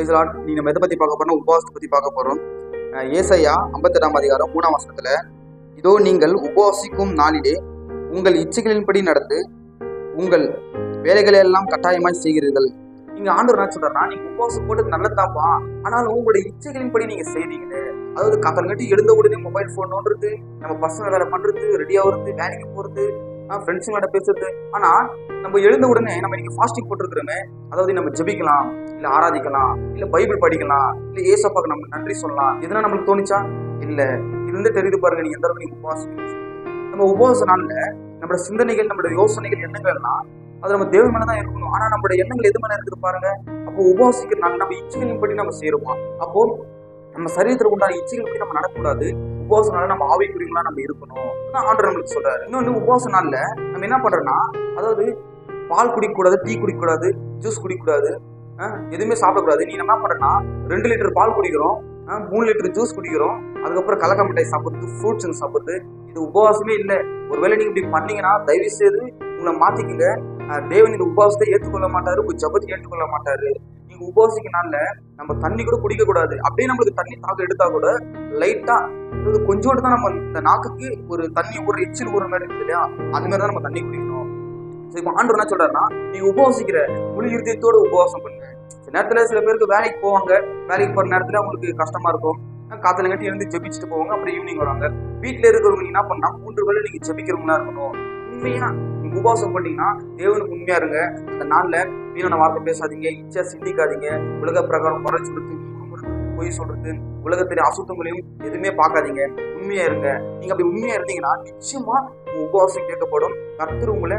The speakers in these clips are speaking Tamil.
பிரைஸ்லாட் நீ நம்ம எதை பற்றி பார்க்க போறோம் உபவாசத்தை பற்றி பார்க்க போகிறோம் ஏசையா ஐம்பத்தெட்டாம் அதிகாரம் மூணாம் வருஷத்தில் இதோ நீங்கள் உபவாசிக்கும் நாளிலே உங்கள் இச்சைகளின்படி நடந்து உங்கள் வேலைகளை எல்லாம் கட்டாயமாய் செய்கிறீர்கள். நீங்க ஆண்டவர் என்ன சொல்றாருன்னா நீங்க உபவாசம் போட்டு நல்லதாப்பா ஆனாலும் உங்களுடைய இச்சைகளின்படி நீங்க செய்றீங்களே அதாவது கத்தங்கட்டி எழுந்த உடனே மொபைல் ஃபோன் நோண்டுறது நம்ம பசங்க வேலை பண்றது ரெடி ஆகுறது வேலைக்கு போறது ஃப்ரெண்ட்ஸுங்களோட பேசுறது. ஆனா நம்ம எழுந்த உடனே நம்ம இன்னைக்கு ஃபாஸ்டிங் போட்டிருக்கிறோமே அதாவது நம்ம ஜெபிக்கலாம் இல்ல ஆராதிக்கலாம் இல்ல பைபிள் படிக்கலாம் இல்ல ஏசப்பாக்கு நம்ம நன்றி சொல்லலாம். எதுனா நம்மளுக்கு தோணுச்சா? இல்ல. இது தெரியுது பாருங்க நீங்க எந்த அளவுக்கு நீங்க உபவாசம் நம்ம உபவாச நாள்ல நம்மளோட சிந்தனைகள் நம்மளோட யோசனைகள் எண்ணங்கள் எல்லாம் அது நம்ம தேவ மேல தான் இருக்கணும். ஆனா நம்மளோட எண்ணங்கள் எது மேல இருக்குது பாருங்க? அப்போ உபவாசிக்கிற நாள் நம்ம இச்சைகளின் படி நம்ம செய்யறோமா அப்போ நம்ம சரீரத்தில் உண்டான இச்சைகள் படி நம்ம நடக்கக்கூடாது. உபவாச நாள்ல நம்ம ஆவிக்குரியங்களா நம்ம இருக்கணும் ஆண்டர் நம்மளுக்கு சொல்றாரு. இன்னொன்னு உபவாச நாள்ல நம்ம என்ன பண்றோம்னா அதாவது பால் குடிக்கக்கூடாது டீ குடிக்கக்கூடாது ஜூஸ் குடிக்கக்கூடாது எதுவுமே சாப்பிடக்கூடாது. நீ என்ன பண்றேன்னா ரெண்டு லிட்டர் பால் குடிக்கிறோம் மூணு லிட்டர் ஜூஸ் குடிக்கிறோம் அதுக்கப்புறம் கலக்க மிட்டாய் சாப்பிடுறது ஃப்ரூட்ஸ் சாப்பிடுறது இது உபவாசமே இல்லை. ஒருவேளை நீங்க இப்படி பண்ணீங்கன்னா தயவு செய்து உங்களை மாத்திக்கங்க. தேவன் இந்த உபவாசத்தை ஏற்றுக்கொள்ள மாட்டாரு உங்க ஜபத்தை ஏற்றுக்கொள்ள மாட்டாரு. நீங்க உபவாசிக்கனால நம்ம தண்ணி கூட குடிக்க கூடாது. அப்படியே நம்மளுக்கு தண்ணி தாக்கம் எடுத்தா கூட லைட்டா அதாவது கொஞ்சோண்டு தான் நம்ம இந்த நாக்குக்கு ஒரு தண்ணி ஒரு எச்சில் ஒரு மாதிரி இருக்குது இல்லையா? அந்த மாதிரி தான் நம்ம தண்ணி குடிக்கணும். சரி இப்போ ஆண்டவர் என்ன சொல்றாருன்னா நீ உபவாசிக்கிற முழு இருதயத்தோட உபவாசம் பண்ணுங்க சில நேரத்துல சில பேருக்கு வேலைக்கு போவாங்க. வேலைக்கு போற நேரத்துல அவங்களுக்கு கஷ்டமா இருக்கும். காத்துல கட்டி இருந்து ஜெபிச்சுட்டு போவாங்க. அப்புறம் ஈவினிங் வராங்க வீட்டுல இருக்கிறவங்க என்ன பண்ணா மூன்று வேளை நீங்க ஜெபிக்கிறவங்களா இருக்கணும். உண்மையா நீங்க உபவாசம் பண்ணீங்கன்னா தேவனுக்கு உண்மையா இருங்க. அந்த நாள்ல வீணான வார்த்தை பேசாதீங்க. இச்சா சிந்திக்காதீங்க. உலக பிரகாரம் குறைச்சி கொடுத்து பொய் சொல்றது உலகத்திலே அசுத்தங்களையும் எதுவுமே பார்க்காதீங்க. உண்மையா இருங்க. நீங்க அப்படி உண்மையா இருந்தீங்கன்னா நிச்சயமா உபவாசம் கேட்கப்படும். கர்த்தர் உங்களை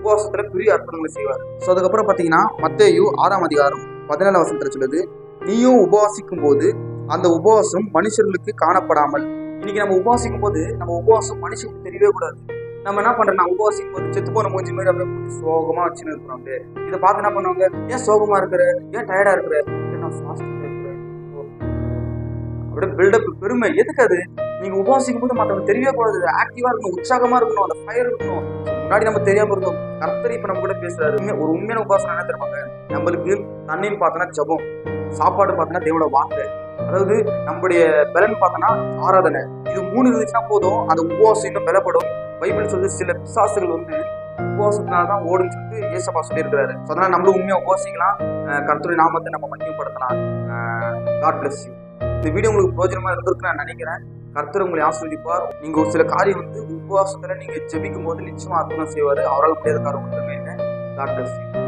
உபவாசத்துல பெரிய அற்புதங்களை செய்வார். ஸோ அதுக்கப்புறம் பாத்தீங்கன்னா மத்தேயு ஆறாம் அதிகாரம் பதினேழாம் வசனத்துல சொல்லுது நீயும் உபவாசிக்கும் போது அந்த உபவாசம் மனுஷர்களுக்கு காணப்படாமல் இன்னைக்கு நம்ம உபவாசிக்கும் போது நம்ம உபவாசம் மனுஷனுக்கு தெரியவே கூடாது. நம்ம என்ன பண்றோம் நான் உபவாசிக்கும் போது செத்து போன மூஞ்சி மாதிரி அப்படியே மூஞ்சி சோகமா வச்சுன்னு இருக்கிறோம் அப்படியே. இதை பார்த்து என்ன பண்ணுவாங்க? ஏன் சோகமா இருக்கிற? ஏன் டயர்டா இருக்கிற? ஏன் நான் இருக்கிறேன் அப்படியே பில்டப் பெருமை. எதுக்கு அது? நீங்க உபவாசிக்கும் போது மற்றவங்க தெரியவே கூடாது. ஆக்டிவா இருக்கணும் உற்சாகமா இருக்கணும் அந்த ஃபயர் இருக்கணும். முன்னாடி நம்ம தெரியாம இருந்தோம். கர்த்தர் இப்ப நம்ம கூட பேசுறாரு. உண்மை- ஒரு உண்மையான உபாசனம் என்ன தருவாங்க நம்மளுக்கு தண்ணின்னு பார்த்தோன்னா ஜபம். சாப்பாடு பார்த்தோன்னா தேவோட வாக்கு. அதாவது நம்முடைய பலன் பார்த்தோன்னா ஆராதனை. இது மூணு இருந்துச்சுன்னா போதும். அந்த உபவாசம் இன்னும் பலப்படும். பைபிள் சொல்லி சில பிசாசுகள் வந்து உபவாசத்தினால தான் ஓடுன்னு சொல்லிட்டு ஏசப்பா சொல்லியிருக்கிறாரு. ஸோ அதனால நம்மளும் உண்மையாக உபவாசிக்கலாம். கருத்துரை நாமத்தை நம்ம மகிமைப்படுத்தலாம். காட் பிளஸ் யூ இந்த வீடியோ உங்களுக்கு பிரோஜனமாக இருந்திருக்கு நான் நினைக்கிறேன். கர்த்தர் உங்களை ஆஸ்வதிப்பார் நீங்க ஒரு சில காரியம் வந்து உபவாசத்துல நீங்க ஜெபிக்கும் போது நிச்சயமா அற்புதம் செய்வாரு. அவரால் முடியாத காரணம் ஒன்றுமே இல்லை. God bless you